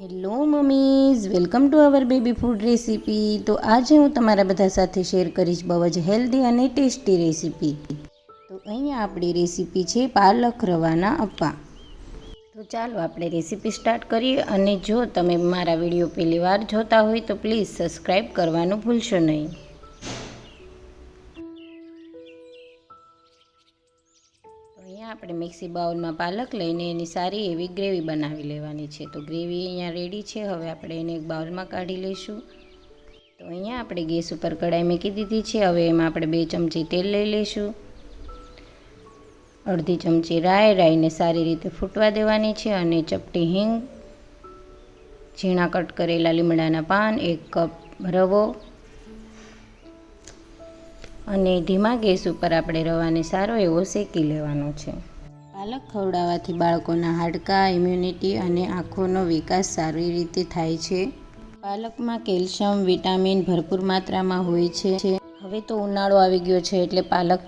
Hello mummies welcome to our baby food recipe તો આજે હું તમારા બધા સાથે શેર કરીશ બહુ જ હેલ્ધી અને ટેસ્ટી રેસીપી તો અહીંયા આપણી રેસીપી છે પાલક રવાના અપ્પા. તો ચાલો આપણે રેસીપી સ્ટાર્ટ કરીએ અને જો તમે મારા વીડિયો પહેલી વાર જોતા હોય તો પ્લીઝ સબસ્ક્રાઈબ કરવાનું ભૂલશો નહીં. આપણે મિક્સી બાઉલમાં પાલક લઈને એની સારી એવી ગ્રેવી બનાવી લેવાની છે. તો ગ્રેવી અહીંયા રેડી છે. હવે આપણે એને એક બાઉલમાં કાઢી લઈશું. તો અહીંયા આપણે ગેસ ઉપર કઢાઈ મૂકી દીધી છે. હવે એમાં આપણે બે ચમચી તેલ લઈ લઈશું. અડધી ચમચી રાઈ, રાઈને સારી રીતે ફૂટવા દેવાની છે અને ચપટી હિંગ, ઝીણા કટ કરેલા લીમડાના પાન, એક કપ રવો અને ધીમા ગેસ ઉપર આપણે રવાને સારો એવો શેકી લેવાનો છે. પાલક ખવડાવવાથી બાળકોના હાડકાં ઇમ્યુનિટી અને આંખોનો વિકાસ સારી રીતે થાય છે. પાલકમાં કેલ્શિયમ, વિટામિન ભરપૂર માત્રામાં હોય છે. હવે તો ઉનાળો આવી ગયો છે એટલે પાલક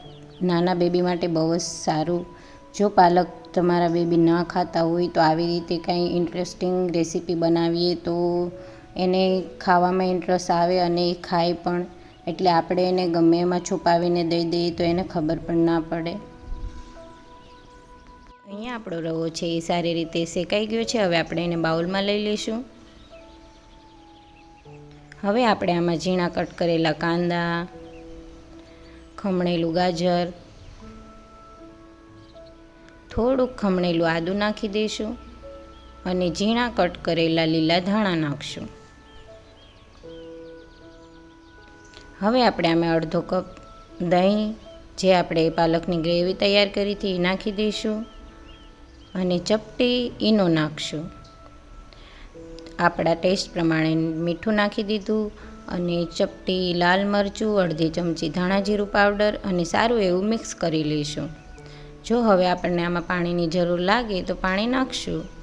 નાના બેબી માટે બહુ જ સારું. જો પાલક તમારા બેબી ન ખાતા હોય તો આવી રીતે કંઈ ઇન્ટરેસ્ટિંગ રેસીપી બનાવીએ તો એને ખાવામાં ઇન્ટરેસ્ટ આવે અને એ ખાય પણ. એટલે આપણે એને ગમે એમાં છુપાવીને દઈ દઈએ તો એને ખબર પણ ના પડે. અહીંયા આપણો રવો છે, એ સારી રીતે શેકાઈ ગયો છે. હવે આપણે એને બાઉલમાં લઈ લઈશું. હવે આપણે આમાં ઝીણા કટ કરેલા કાંદા, ખમણેલું ગાજર, થોડુંક ખમણેલું આદું નાખી દઈશું અને ઝીણા કટ કરેલા લીલા ધાણા નાખશું. હવે આપણે આમાં અડધો કપ દહીં, જે આપણે પાલકની ગ્રેવી તૈયાર કરી હતી, એ નાખી દઈશું અને ચપટી ઈનો નાખશું. આપણા ટેસ્ટ પ્રમાણે મીઠું નાખી દીધું અને ચપટી લાલ મરચું, અડધી ચમચી ધાણા જીરું પાવડર અને સારું એવું મિક્સ કરી લઈશું. જો હવે આપણને આમાં પાણીની જરૂર લાગે તો પાણી નાખશું.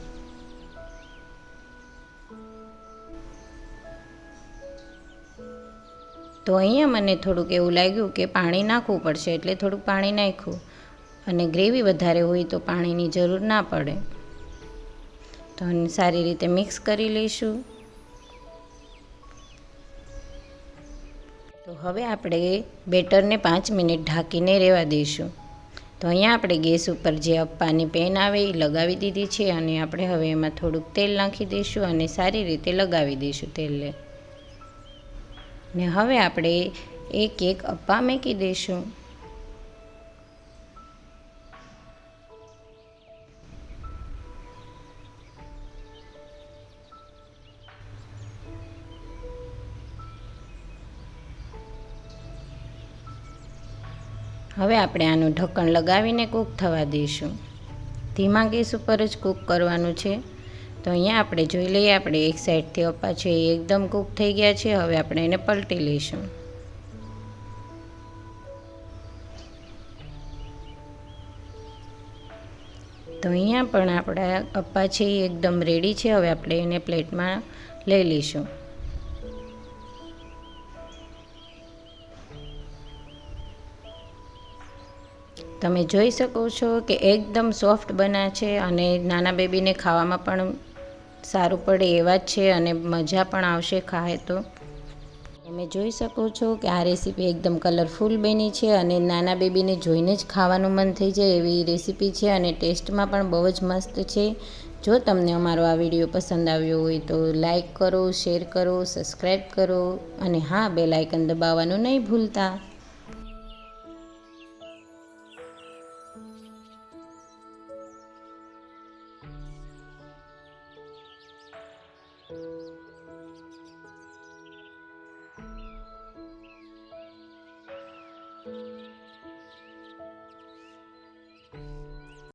તો અહીંયા મને થોડુંક એવું લાગ્યું કે પાણી નાખવું પડશે એટલે થોડુંક પાણી નાખ્યું. અને ગ્રેવી વધારે હોય તો પાણીની જરૂર ના પડે. તો સારી રીતે મિક્સ કરી લઈશું. તો હવે આપણે બેટરને પાંચ મિનિટ ઢાંકીને રહેવા દઈશું. તો અહીંયા આપણે ગેસ ઉપર જે અપ્પાની પેન આવે એ લગાવી દીધી છે અને આપણે હવે એમાં થોડુંક તેલ નાખી દઈશું અને સારી રીતે લગાવી દઈશું તેલને. ને હવે આપણે એક એક અપ્પા મૂકી દઈશું હવે આપણે આનું ઢક્કણ લગાવીને કૂક થવા દઈશું ધીમા ગેસ ઉપર જ કૂક કરવાનું છે. તો અહીંયા આપણે જોઈ લઈએ, આપણે એક સાઈડથી અપ્પા છે, એ એકદમ કૂક થઈ ગયા છે, હવે આપણે એને પલટી લઈશું. તો અહીંયા પણ આપણા અપ્પા છે, એ એકદમ રેડી છે, હવે આપણે એને પ્લેટમાં લઈ લઈશું. તમે જોઈ શકો છો કે એકદમ સોફ્ટ બના છે, અને નાના બેબીને ખાવામાં પણ સારું પડે એવા જ છે અને મજા પણ આવશે ખાય તો. તમે જોઈ શકો છો કે આ રેસીપી એકદમ કલરફુલ બની છે અને નાના બેબીને જોઈને જ ખાવાનું મન થઈ જાય એવી રેસીપી છે અને ટેસ્ટમાં પણ બહુ જ મસ્ત છે. જો તમને અમારો આ વીડિયો પસંદ આવ્યો હોય તો લાઈક કરો શેર કરો સબસ્ક્રાઈબ કરો અને હા બે લાઇકન દબાવવાનું નહીં ભૂલતા.